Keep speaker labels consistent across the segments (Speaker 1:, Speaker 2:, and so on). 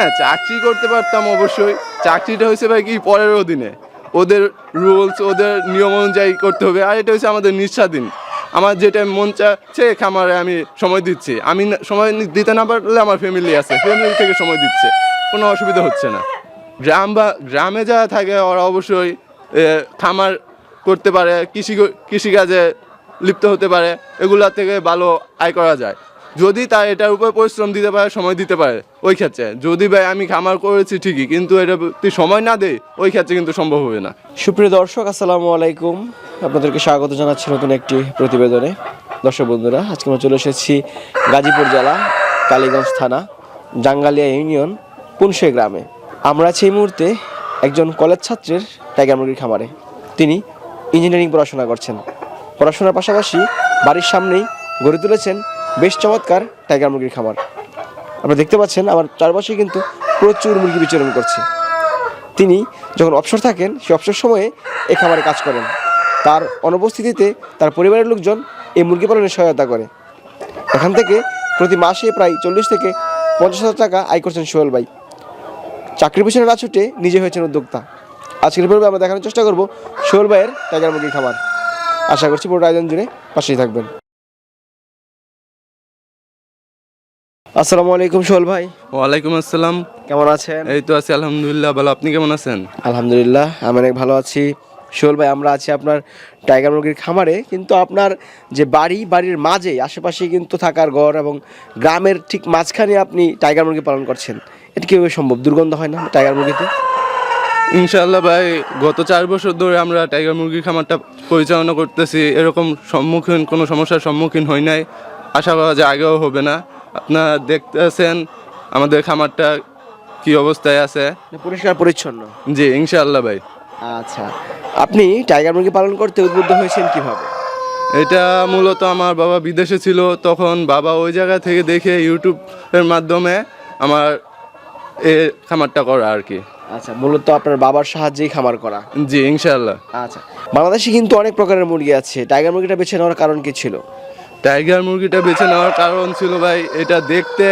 Speaker 1: হ্যাঁ চাকরি করতে পারতাম অবশ্যই। চাকরিটা হয়েছে ভাই কি পরের অধীনে। ওদের রুলস ওদের নিয়ম অনুযায়ী করতে হবে। আর এটা হচ্ছে আমাদের নিঃস্বাধীন। আমার যেটা মন চাচ্ছে, খামারে আমি সময় দিচ্ছি। আমি সময় দিতে না পারলে আমার ফ্যামিলি আছে। ফ্যামিলি থেকে সময় দিচ্ছে। কোনো অসুবিধা হচ্ছে না। গ্রাম বা, গ্রামে যারা থাকে, ওরা অবশ্যই খামার করতে পারে, কৃষি, কৃষিকাজে লিপ্ত হতে পারে। এগুলা থেকে ভালো আয় করা যায়। যদি তার এটার উপর পরিশ্রম দিতে পারে, সময় দিতে পারে, ওই ক্ষেত্রে। যদি ভাই আমি খামার করেছি ঠিকই, কিন্তু এটা তুই সময় না দেয় ওই ক্ষেত্রে কিন্তু সম্ভব হবে না।
Speaker 2: সুপ্রিয় দর্শক, আসসালামু আলাইকুম। আপনাদেরকে স্বাগত জানাচ্ছি নতুন একটি প্রতিবেদনে। দর্শক বন্ধুরা, আজকে আমরা চলে এসেছি গাজীপুর জেলা, কালীগঞ্জ থানা, জাঙ্গালিয়া ইউনিয়ন, পুনশে গ্রামে। আমরা আছি এই মুহূর্তে একজন কলেজ ছাত্রের টাইগার মুরগির খামারে। তিনি ইঞ্জিনিয়ারিং পড়াশোনা করছেন। পড়াশোনার পাশাপাশি বাড়ির সামনেই গড়ে তুলেছেন বেশ চমৎকার টাইগার মুরগির খামার আপনারা দেখতে পাচ্ছেন, আমার চারপাশে কিন্তু প্রচুর মুরগি বিচরণ করছে। তিনি যখন অবসর থাকেন, সেই অবসর সময়ে এই খামারে কাজ করেন। তার অনুপস্থিতিতে তার পরিবারের লোকজন এই মুরগি পালনে সহায়তা করে। এখান থেকে প্রতি মাসে প্রায় চল্লিশ থেকে পঞ্চাশ হাজার টাকা আয় করছেন সোহেল ভাই। চাকরির পিছনে না ছুটে নিজে হয়েছেন উদ্যোক্তা। আজকের পর্বে আমরা দেখানোর চেষ্টা করব সোহেল ভাইয়ের টাইগার মুরগির খামার আশা করছি পুরো আয়োজন জুড়ে পাশেই থাকবেন। আসসালামু আলাইকুম সোহেল ভাই।
Speaker 1: ওয়ালাইকুম আসসালাম।
Speaker 2: কেমন আছেন?
Speaker 1: এই তো আছি আলহামদুলিল্লাহ ভালো। আপনি কেমন আছেন?
Speaker 2: আলহামদুলিল্লাহ আমি অনেক ভালো আছি। শোল ভাই আমরা আছি আপনার টাইগার মুরগির খামারে কিন্তু আপনার যে বাড়ি বাড়ির মাঝে আশেপাশে কিন্তু থাকার ঘর এবং গ্রামের ঠিক মাঝখানে আপনি টাইগার মুরগি পালন করছেন। এটা কীভাবে সম্ভব? দুর্গন্ধ হয় না টাইগার মুরগিতে?
Speaker 1: ইনশাল্লাহ ভাই গত চার বছর ধরে আমরা টাইগার মুরগির খামারটা পরিচালনা করতেছি। এরকম সম্মুখীন কোনো সমস্যার সম্মুখীন হই নাই। আশা করা যায় আগেও হবে না। আপনারা দেখতেছেন আমাদের খামারটা কি অবস্থায় আছে।
Speaker 2: পরিষ্কার পরিচ্ছন্ন।
Speaker 1: জি ইনশাআল্লাহ ভাই।
Speaker 2: আচ্ছা আপনি টাইগার মুরগি পালন করতে উদ্বুদ্ধ হয়েছেন কীভাবে?
Speaker 1: এটা মূলত আমার বাবা বিদেশে ছিল তখন বাবা ওই জায়গা থেকে দেখে ইউটিউবের মাধ্যমে আমার এ খামারটা করা আর কি।
Speaker 2: আচ্ছা মূলত আপনার বাবার সাহায্যেই খামার করা।
Speaker 1: জি ইনশাআল্লাহ।
Speaker 2: আচ্ছা বাংলাদেশে কিন্তু অনেক প্রকারের মুরগি আছে। টাইগার মুরগিটা বেছে নেওয়ার কারণ কি ছিল?
Speaker 1: টাইগার মুরগিটা বেছে নেওয়ার কারণ ছিল ভাই এটা দেখতে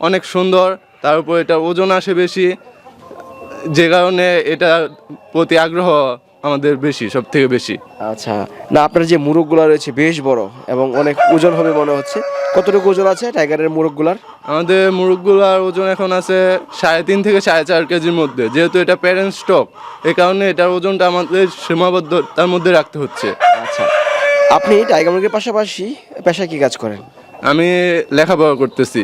Speaker 1: অনেক সুন্দর তার উপর এটা ওজন আসে বেশি যে কারণে এটার প্রতি আগ্রহ আমাদের বেশি সব থেকে বেশি।
Speaker 2: আচ্ছা না আপনার যে মুরগগুলো রয়েছে বেশ বড় এবং অনেক ওজন হবে মনে হচ্ছে কতটুকু ওজন আছে টাইগারের মুরগগুলার?
Speaker 1: আমাদের মুরগগুলার ওজন এখন আছে সাড়ে তিন থেকে সাড়ে চার কেজির মধ্যে যেহেতু এটা প্যারেন্ট স্টক এই কারণে এটার ওজনটা আমাদের সীমাবদ্ধতার মধ্যে রাখতে হচ্ছে।
Speaker 2: আচ্ছা আপনি টাইগার মুরগির পাশাপাশি পেশায় কি কাজ করেন?
Speaker 1: আমি লেখাপড়া করতেছি?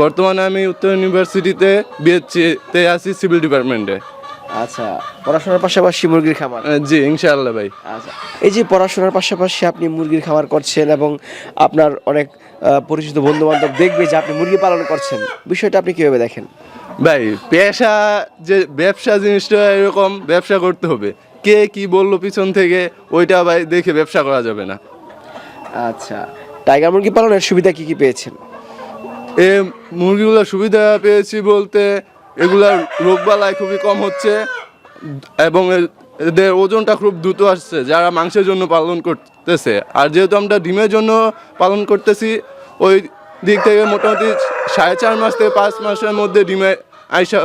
Speaker 1: বর্তমানে আমি উত্তর ইউনিভার্সিটিতে বিএসসিতে আছি সিভিল ডিপার্টমেন্টে।
Speaker 2: আচ্ছা পড়াশোনার পাশাপাশি মুরগির খামার?
Speaker 1: জি ইনশাআল্লাহ ভাই।
Speaker 2: আচ্ছা এই যে পড়াশোনার পাশাপাশি আপনি মুরগির খামার করছেন এবং আপনার অনেক পরিচিত বন্ধু বান্ধব দেখবে যে আপনি মুরগি পালন করছেন বিষয়টা আপনি কীভাবে দেখেন?
Speaker 1: ভাই পেশা যে ব্যবসা জিনিসটা এরকম ব্যবসা করতে হবে। কে কি বলল পিছন থেকে ওইটা ভাই দেখে ব্যবসা করা যাবে না।
Speaker 2: আচ্ছা টাইগার মুরগি পালনের সুবিধা কি কি পেয়েছেন?
Speaker 1: এ মুরগিগুলোর সুবিধা পেয়েছি বলতে এগুলার রোগবালাই খুবই কম হচ্ছে এবং এদের ওজনটা খুব দ্রুত আসছে যারা মাংসের জন্য পালন করতেছে। আর যেহেতু আমরা ডিমের জন্য পালন করতেছি ওই দিক থেকে মোটামুটি সাড়ে চার মাস থেকে পাঁচ মাসের মধ্যে ডিমে আইসা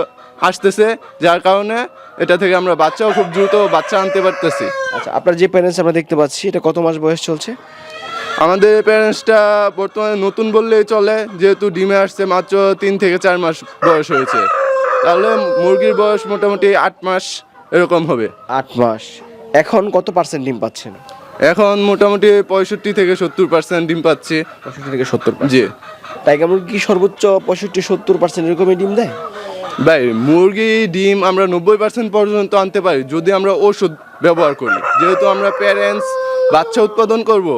Speaker 1: আসতেছে যার কারণে এটা থেকে আমরা বাচ্চাও খুব দ্রুত বাচ্চা আনতে পারতেছি।
Speaker 2: আচ্ছা আপনার যে প্যারেন্টস আমরা দেখতে পাচ্ছি এটা কত মাস বয়স চলছে?
Speaker 1: আমাদের প্যারেন্টসটা বর্তমানে নতুন বললেই চলে যেহেতু ডিমে আসছে মাত্র তিন থেকে চার মাস বয়স হয়েছে। তাহলে মুরগির বয়স মোটামুটি আট মাস এরকম হবে।
Speaker 2: আট মাস। এখন কত পার্সেন্ট ডিম পাচ্ছেন?
Speaker 1: এখন মোটামুটি পঁয়ষট্টি থেকে সত্তর পার্সেন্ট ডিম পাচ্ছি।
Speaker 2: পঁয়ষট্টি থেকে সত্তর
Speaker 1: জি।
Speaker 2: টাইগার মুরগি কি সর্বোচ্চ পঁয়ষট্টি সত্তর পার্সেন্ট এরকমই ডিম দেয়?
Speaker 1: ভাই মুরগি ডিম আমরা নব্বই পার্সেন্ট পর্যন্ত আনতে পারি যদি আমরা ওষুধ ব্যবহার করি। যেহেতু আমরা প্যারেন্টস বাচ্চা উৎপাদন করব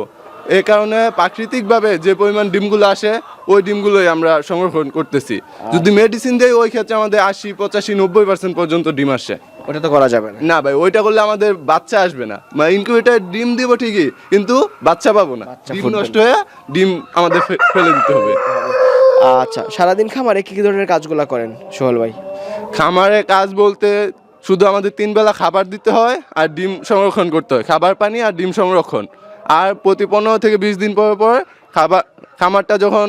Speaker 1: এ কারণে প্রাকৃতিকভাবে যে পরিমাণ ডিমগুলো আসে ওই ডিমগুলোই আমরা সংরক্ষণ করতেছি। যদি মেডিসিন দেয় ওই ক্ষেত্রে আমাদের আশি পঁচাশি নব্বই পার্সেন্ট পর্যন্ত ডিম আসে।
Speaker 2: ওটা তো করা যাবে না।
Speaker 1: না ভাই ওইটা করলে আমাদের বাচ্চা আসবে না। মানে ইনকিউবেটার ডিম দিব ঠিকই কিন্তু বাচ্চা পাবো না। ডিম নষ্ট হয়ে ডিম আমাদের ফেলে দিতে হবে।
Speaker 2: আচ্ছা সারাদিন খামারে কি কি ধরনের কাজগুলো করেন সোহেল ভাই?
Speaker 1: খামারে কাজ বলতে শুধু আমাদের তিন বেলা খাবার দিতে হয় আর ডিম সংরক্ষণ করতে হয়। খাবার পানি আর ডিম সংরক্ষণ। আর প্রতি পনেরো থেকে বিশ দিন পর পর খাবার খামারটা যখন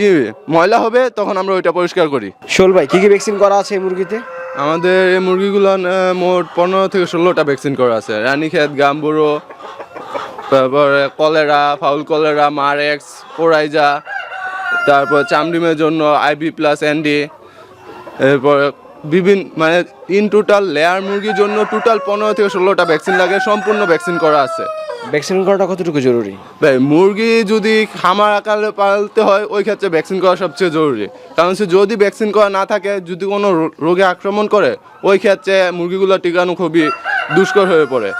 Speaker 1: ইয়ে ময়লা হবে তখন আমরা ওইটা পরিষ্কার করি।
Speaker 2: শোল ভাই কী কী ভ্যাকসিন করা আছে এই মুরগিতে?
Speaker 1: আমাদের এই মুরগিগুলো মোট পনেরো থেকে ষোলোটা ভ্যাকসিন করা আছে। রানীক্ষেত গাম্বুরো তারপরে cholera fowl cholera Marek's coryza তারপর চামড়িমের জন্য আইবি প্লাস এনডি এরপর বিভিন্ন মানে ইন টোটাল লেয়ার মুরগির জন্য টোটাল পনেরো থেকে ষোলোটা ভ্যাকসিন লাগে সম্পূর্ণ ভ্যাকসিন করা আছে।
Speaker 2: ভ্যাকসিন করাটা কতটুকু জরুরি?
Speaker 1: ভাই মুরগি যদি খামার আকারে পালতে হয় ওই ক্ষেত্রে ভ্যাকসিন করা সবচেয়ে জরুরি। কারণ সে যদি ভ্যাকসিন করা না থাকে যদি কোনো রোগে আক্রমণ করে ওই ক্ষেত্রে মুরগিগুলো টিকানো খুবই দুষ্কর হয়ে পড়ে।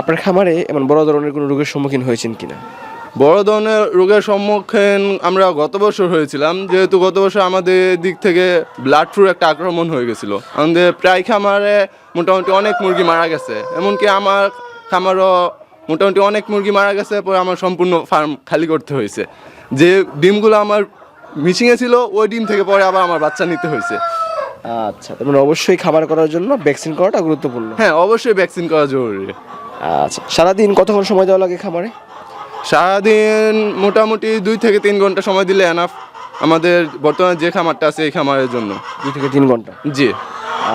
Speaker 2: আপনার খামারে এমন বড় ধরনের কোনো রোগের সম্মুখীন হয়েছেন কিনা?
Speaker 1: বড় ধরনের রোগের সম্মুখীন আমরা গত বছর হয়েছিলাম যেহেতু গত বছর আমাদের দিক থেকে ব্লাড ফ্লুর একটা আক্রমণ হয়ে গেছিল। আমাদের প্রায় খামারে মোটামুটি অনেক মুরগি মারা গেছে এমনকি আমার খামারও মোটামুটি অনেক মুরগি মারা গেছে পরে আমার সম্পূর্ণ ফার্ম খালি করতে হয়েছে। যে ডিমগুলো আমার মিশিংয়ে ছিল ওই ডিম থেকে পরে আবার আমার বাচ্চা নিতে হয়েছে।
Speaker 2: আচ্ছা তার মানে অবশ্যই খাবার করার জন্য ভ্যাকসিন করাটা গুরুত্বপূর্ণ।
Speaker 1: হ্যাঁ অবশ্যই ভ্যাকসিন করা জরুরি।
Speaker 2: আচ্ছা সারাদিন কতক্ষণ সময় দেওয়া লাগে খামারে?
Speaker 1: সারাদিন মোটামুটি দুই থেকে তিন ঘণ্টা সময় দিলে এনাফ আমাদের বর্তমানে যে খামারটা আছে এই খামারের জন্য।
Speaker 2: দুই থেকে তিন ঘণ্টা?
Speaker 1: জি।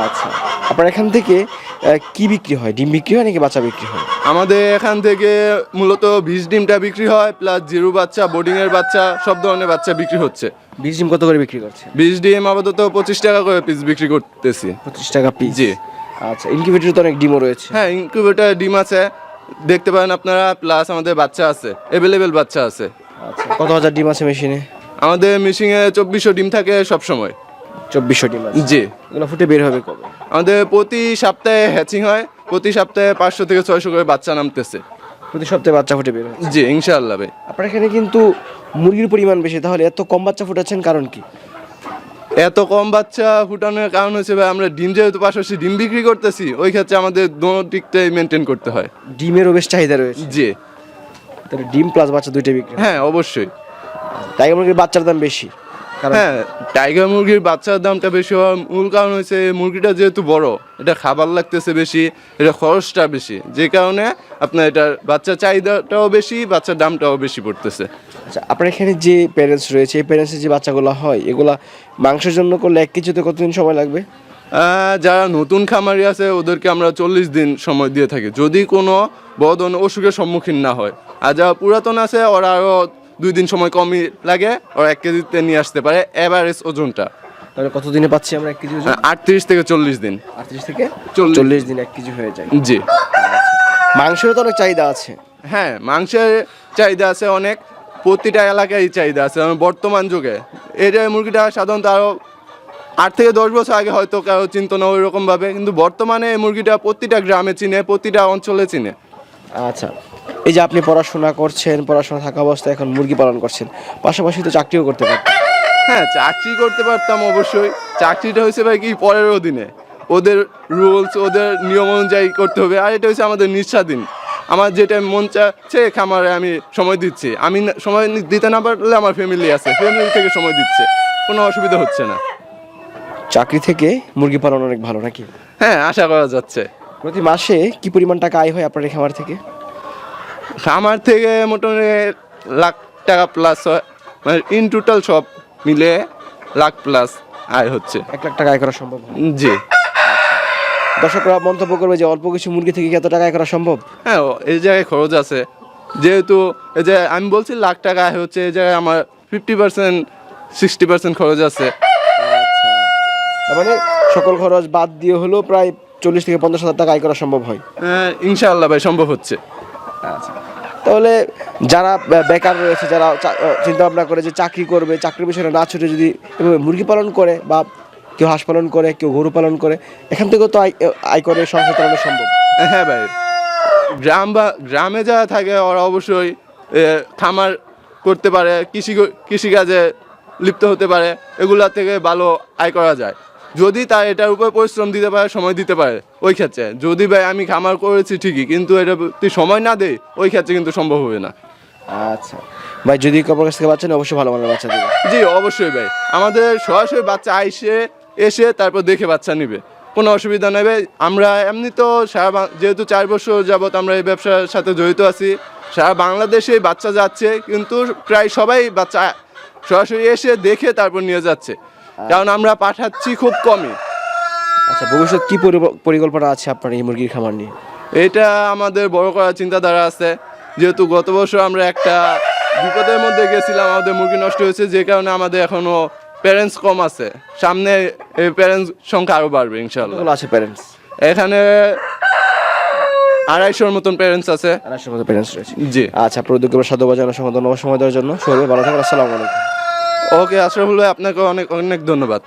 Speaker 2: আচ্ছা। আপনার এখান থেকে কি বিক্রি হয়? ডিম বিক্রি হয় নাকি বাচ্চা বিক্রি হয়?
Speaker 1: আমাদের এখান থেকে মূলত বীজ ডিমটা বিক্রি হয় প্লাস জিরু বাচ্চা বোর্ডিংয়ের বাচ্চা সব ধরনের বাচ্চা বিক্রি হচ্ছে।
Speaker 2: বীজ ডিম কত করে বিক্রি করছে
Speaker 1: বীজ ডিম আপাতত পঁচিশ টাকা করে পিস বিক্রি করতেছি।
Speaker 2: পঁচিশ টাকা পিস
Speaker 1: জি।
Speaker 2: আচ্ছা ইনকিউবেটরে তো অনেক ডিমও রয়েছে।
Speaker 1: হ্যাঁ ইনকিউবেটার ডিম আছে। দেখতে পারেন আপনারা প্লাস আমাদের বাচ্চা আছে অ্যাভেলেবেল বাচ্চা আছে।
Speaker 2: আচ্ছা কত হাজার ডিম আছে মেশিনে
Speaker 1: আমাদের মিশিংয়ে চব্বিশশো ডিম থাকে সব সময়
Speaker 2: চব্বিশশো ডিম আছে।
Speaker 1: জি।
Speaker 2: এগুলো ফুটে বের হবে কবে?
Speaker 1: আমাদের প্রতি সপ্তাহে হ্যাচিং হয় প্রতি সপ্তাহে পাঁচশো থেকে ছয়শো করে বাচ্চা নামতেছে।
Speaker 2: প্রতি সপ্তাহে বাচ্চা ফুটে বের হয়।
Speaker 1: জি ইনশাআল্লাহ ভাই।
Speaker 2: আপনার এখানে কিন্তু মুরগির পরিমাণ বেশি তাহলে এত কম বাচ্চা ফুটাচ্ছেন কারণ কি?
Speaker 1: এত কম বাচ্চা ফুটানোর কারণ হচ্ছে ভাই আমরা ডিম যেহেতু পাশাপাশি ডিম বিক্রি করতেছি ওই ক্ষেত্রে আমাদের দোনো দিকটাই মেনটেন করতে হয়।
Speaker 2: ডিমেরও বেশ চাহিদা রয়েছে।
Speaker 1: জি।
Speaker 2: তাহলে ডিম প্লাস বাচ্চা দুইটাই বিক্রি হয়।
Speaker 1: হ্যাঁ অবশ্যই।
Speaker 2: টাইগার মুরগির বাচ্চার দাম বেশি। কারণ
Speaker 1: হ্যাঁ টাইগার মুরগির বাচ্চার দামটা বেশি হওয়ার মূল কারণ হচ্ছে মুরগিটা যেহেতু বড় এটা খাবার লাগতেছে বেশি এটা খরচটা বেশি। যে কারণে আপনার এটার বাচ্চার চাহিদাটাও বেশি বাচ্চার দামটাও বেশি পড়তেছে।
Speaker 2: আচ্ছা আপনার এখানে যে প্যারেন্টস রয়েছে এই প্যারেন্টসের যে বাচ্চাগুলো হয় এগুলা মাংসের জন্য করলে এক কিছুতে কতদিন সময় লাগবে?
Speaker 1: যারা নতুন খামারি আছে ওদেরকে আমরা চল্লিশ দিন সময় দিয়ে থাকি। যদি কোনো ধরনের অসুখের সম্মুখীন না হয়। আর যারা পুরাতন আছে ওরা আরও দুই দিন সময় কমই লাগে ওরা এক কেজিতে নিয়ে আসতে পারে এভারেজ ওজনটা।
Speaker 2: তাহলে কতদিনে পাচ্ছি আমরা এক কেজি ওজন?
Speaker 1: আটত্রিশ থেকে চল্লিশ দিন।
Speaker 2: আটত্রিশ থেকে
Speaker 1: চল্লিশ।
Speaker 2: দিন এক কেজি হয়ে যায়।
Speaker 1: জি।
Speaker 2: মাংসেরও তো অনেক চাহিদা আছে।
Speaker 1: হ্যাঁ মাংসের চাহিদা আছে অনেক। প্রতিটা এলাকায় চাহিদা আছে। বর্তমান যুগে এটা মুরগিটা সাধারণত আরও আট থেকে দশ বছর আগে হয়তো কারও চিন্ত না ওই রকমভাবে কিন্তু বর্তমানে এই মুরগিটা প্রতিটা গ্রামে চিনে প্রতিটা অঞ্চলে চিনে।
Speaker 2: আচ্ছা এই যে আপনি পড়াশোনা করছেন পড়াশোনা থাকা অবস্থায় এখন মুরগি পালন করছেন পাশাপাশি তো চাকরিও করতে পারতেন।
Speaker 1: হ্যাঁ চাকরি করতে পারতাম অবশ্যই। চাকরিটা হয়েছে ভাই কি পরের অধীনে ওদের রুলস ওদের নিয়ম অনুযায়ী করতে হবে আর এটা হচ্ছে আমাদের নিঃস্বাধীন আমার যেটা মন চাচ্ছে খামারে আমি সময় দিচ্ছি। আমি সময় দিতে না পারলে আমার ফ্যামিলি আছে। ফ্যামিলি থেকে সময় দিচ্ছে। কোনো অসুবিধা হচ্ছে না।
Speaker 2: চাকরি থেকে মুরগি পালন অনেক ভালো নাকি?
Speaker 1: হ্যাঁ আশা করা যাচ্ছে।
Speaker 2: প্রতি মাসে কি পরিমাণ টাকা আয় হয় আপনার এই খামার থেকে?
Speaker 1: খামার থেকে মোটামুটি লাখ টাকা প্লাস হয়। মানে ইন টোটাল সব মিলে লাখ প্লাস আয় হচ্ছে।
Speaker 2: এক লাখ টাকা আয় করা সম্ভব
Speaker 1: জি।
Speaker 2: দর্শকরা মন্তব্য করবে যে অল্প কিছু মুরগি থেকে কি এত টাকা আয় করা সম্ভব?
Speaker 1: হ্যাঁ এই জায়গায় খরচ আছে। যেহেতু এই যে আমি বলছি লাখ টাকা হচ্ছে এই জায়গায় আমার ফিফটি পার্সেন্ট সিক্সটি পার্সেন্ট খরচ আছে।
Speaker 2: আচ্ছা। মানে সকল খরচ বাদ দিয়ে হলেও প্রায় চল্লিশ থেকে পঞ্চাশ হাজার টাকা আয় করা সম্ভব হয়।
Speaker 1: হ্যাঁ, ইনশাআল্লাহ ভাই সম্ভব হচ্ছে।
Speaker 2: আচ্ছা। তাহলে যারা বেকার রয়েছে যারা চিন্তা ভাবনা করে যে চাকরি করবে চাকরির পিছনে না ছুটে যদি মুরগি পালন করে বা কেউ হাঁস পালন করে কেউ গরু পালন করে এখান থেকেও তো আয় করে সংসার চালানো সম্ভব।
Speaker 1: হ্যাঁ ভাই গ্রাম বা গ্রামে যারা থাকে ওরা অবশ্যই খামার করতে পারে কৃষি কৃষিকাজে লিপ্ত হতে পারে এগুলা থেকে ভালো আয় করা যায়। যদি তার এটার উপর পরিশ্রম দিতে পারে সময় দিতে পারে ওই ক্ষেত্রে। যদি ভাই আমি খামার করেছি ঠিকই কিন্তু এটা তুই সময় না দেই ওই ক্ষেত্রে কিন্তু সম্ভব হবে না।
Speaker 2: আচ্ছা। ভাই যদি কাপড় কাছ থেকে বাচ্চা অবশ্যই ভালো ভালো বাচ্চা দেবে
Speaker 1: জি অবশ্যই ভাই। আমাদের সরাসরি বাচ্চা আইসে এসে তারপর দেখে বাচ্চা নিবে। কোনো অসুবিধা নেবে আমরা এমনি তো সারা যেহেতু চার বছর যাবত আমরা এই ব্যবসার সাথে জড়িত আছি সারা বাংলাদেশে বাচ্চা যাচ্ছে কিন্তু প্রায় সবাই বাচ্চা সরাসরি এসে দেখে তারপর নিয়ে যাচ্ছে। কারণ আমরা পাঠাচ্ছি খুব কমই।
Speaker 2: আচ্ছা ভবিষ্যৎ কি পরি- পরিকল্পনা আছে আপনার এই মুরগির খামার নিয়ে?
Speaker 1: এটা আমাদের বড় করার চিন্তাধারা আছে। যেহেতু গত বছর আমরা একটা বিপদের মধ্যে গেছিলাম আমাদের মুরগি নষ্ট হয়েছে যে কারণে আমাদের এখনও প্যারেন্টস কম আছে। সামনে প্যারেন্টস সংখ্যা আরও বাড়বে ইনশাল্লাহ
Speaker 2: আছে প্যারেন্টস
Speaker 1: এখানে আড়াইশোর মতন প্যারেন্টস আছে।
Speaker 2: আড়াইশোর মতো প্যারেন্টস রয়েছে।
Speaker 1: জি।
Speaker 2: আচ্ছা আপনার উদ্যোগ সাধুবাদ জানার সঙ্গে ধন্যবাদ সময় দেওয়ার জন্য। সবাই ভালো থাকেন আসসালামু আলাইকুম।
Speaker 1: ওকে আশরাফুল ভাই আপনাকে অনেক অনেক ধন্যবাদ।